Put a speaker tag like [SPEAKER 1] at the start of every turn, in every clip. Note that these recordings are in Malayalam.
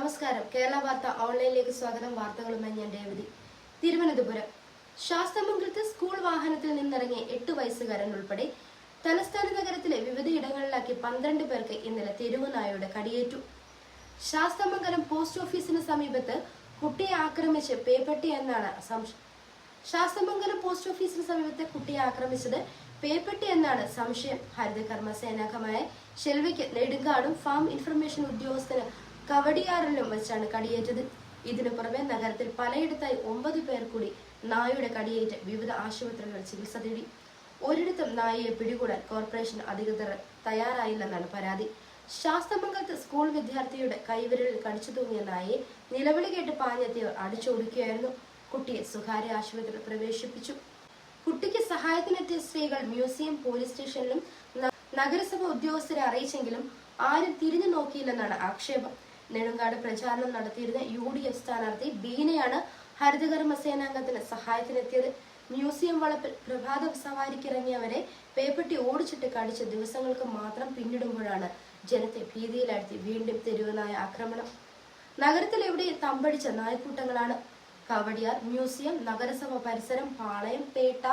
[SPEAKER 1] നമസ്കാരം. കേരള വാർത്ത ഓൺലൈനിലേക്ക് സ്വാഗതം. വാർത്തകളുമായി ഞാൻ രേവതി. തിരുവനന്തപുരം. ശാസ്തമംഗലത്ത് സ്കൂൾ വാഹനത്തിൽ നിന്നിറങ്ങിയ എട്ട് വയസ്സുകാരൻ ഉൾപ്പെടെ തലസ്ഥാന നഗരത്തിലെ വിവിധയിടങ്ങളിലാക്കി പന്ത്രണ്ട് പേർക്ക് ഇന്നലെ തെരുവുനായയുടെ കടിയേറ്റു. ശാസ്തമംഗലം പോസ്റ്റ് ഓഫീസിന് സമീപത്ത് കുട്ടിയെ ആക്രമിച്ച് പേപ്പട്ടി എന്നാണ് സംശയം ശാസ്തമംഗലം പോസ്റ്റ് ഓഫീസിന് സമീപത്തെ കുട്ടിയെ ആക്രമിച്ചത് പേപ്പട്ടി എന്നാണ് സംശയം. ഹരിതകർമ്മ സേനാംഗമായ ഷെൽവിക്ക് നെടുങ്കാടും ഫാം ഇൻഫർമേഷൻ ഉദ്യോഗസ്ഥന് കവടിയാറിലും വെച്ചാണ് കടിയേറ്റത്. ഇതിനു പുറമെ നഗരത്തിൽ പലയിടത്തായി ഒമ്പത് പേർ കൂടി നായയുടെ കടിയേറ്റ് വിവിധ ആശുപത്രികളിൽ ചികിത്സ തേടി. ഒരിടത്തും നായയെ പിടികൂടാൻ കോർപ്പറേഷൻ അധികൃതർ തയ്യാറായില്ലെന്നാണ് പരാതി. ശാസ്തമംഗലത്ത് സ്കൂൾ വിദ്യാർത്ഥിയുടെ കൈവിരലിൽ കടിച്ചു തൂങ്ങിയ നായയെ നിലവിളി കേട്ട് പാഞ്ഞെത്തിയവർ അടിച്ചോടിക്കുകയായിരുന്നു. കുട്ടിയെ സ്വകാര്യ ആശുപത്രിയിൽ പ്രവേശിപ്പിച്ചു. കുട്ടിക്ക് സഹായത്തിനെത്തിയ സ്ത്രീകൾ മ്യൂസിയം പോലീസ് സ്റ്റേഷനിലും നഗരസഭ ഉദ്യോഗസ്ഥരെ അറിയിച്ചെങ്കിലും ആരും തിരിഞ്ഞു നോക്കിയില്ലെന്നാണ് ആക്ഷേപം. നെടുങ്കാട് പ്രചാരണം നടത്തിയിരുന്ന യു ഡി എഫ് സ്ഥാനാർത്ഥി ബീനയാണ് ഹരിതകർമ്മ സേനാംഗത്തിന് സഹായത്തിനെത്തിയത്. മ്യൂസിയം വളപ്പിൽ പ്രഭാത സവാരിക്കിറങ്ങിയവരെ പേപ്പട്ടി ഓടിച്ചിട്ട് കടിച്ച ദിവസങ്ങൾക്ക് മാത്രം പിന്നിടുമ്പോഴാണ് ജനത്തെ ഭീതിയിലാഴ്ത്തി വീണ്ടും തെരുവനായ ആക്രമണം. നഗരത്തിലെവിടെ തമ്പടിച്ച നായ്ക്കൂട്ടങ്ങളാണ്. കവടിയാർ മ്യൂസിയം നഗരസഭ പരിസരം Palayam Pettah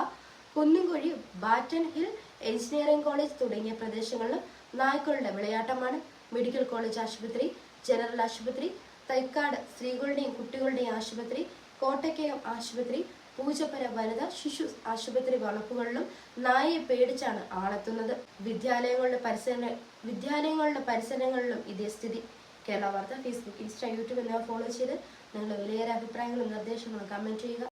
[SPEAKER 1] Kunnukuzhy Barton Hill engineering college തുടങ്ങിയ പ്രദേശങ്ങളിലും നായ്ക്കളുടെ വിളയാട്ടമാണ്. മെഡിക്കൽ കോളേജ് ആശുപത്രി ജനറൽ ആശുപത്രി തൈക്കാട് സ്ത്രീകളുടെയും കുട്ടികളുടെയും ആശുപത്രി കോട്ടക്കയം ആശുപത്രി പൂജപ്പര വനിത ശിശു ആശുപത്രി വളപ്പുകളിലും നായയെ പേടിച്ചാണ് ആളെത്തുന്നത്. വിദ്യാലയങ്ങളുടെ പരിസര വിദ്യാലയങ്ങളുടെ പരിസരങ്ങളിലും ഇതേ സ്ഥിതി. കേരള വാർത്ത ഫേസ്ബുക്ക് ഇൻസ്റ്റ യൂട്യൂബ് എന്നിവ ഫോളോ ചെയ്ത് നിങ്ങളുടെ വിലയേറെ അഭിപ്രായങ്ങളും നിർദ്ദേശങ്ങളും കമന്റ് ചെയ്യുക.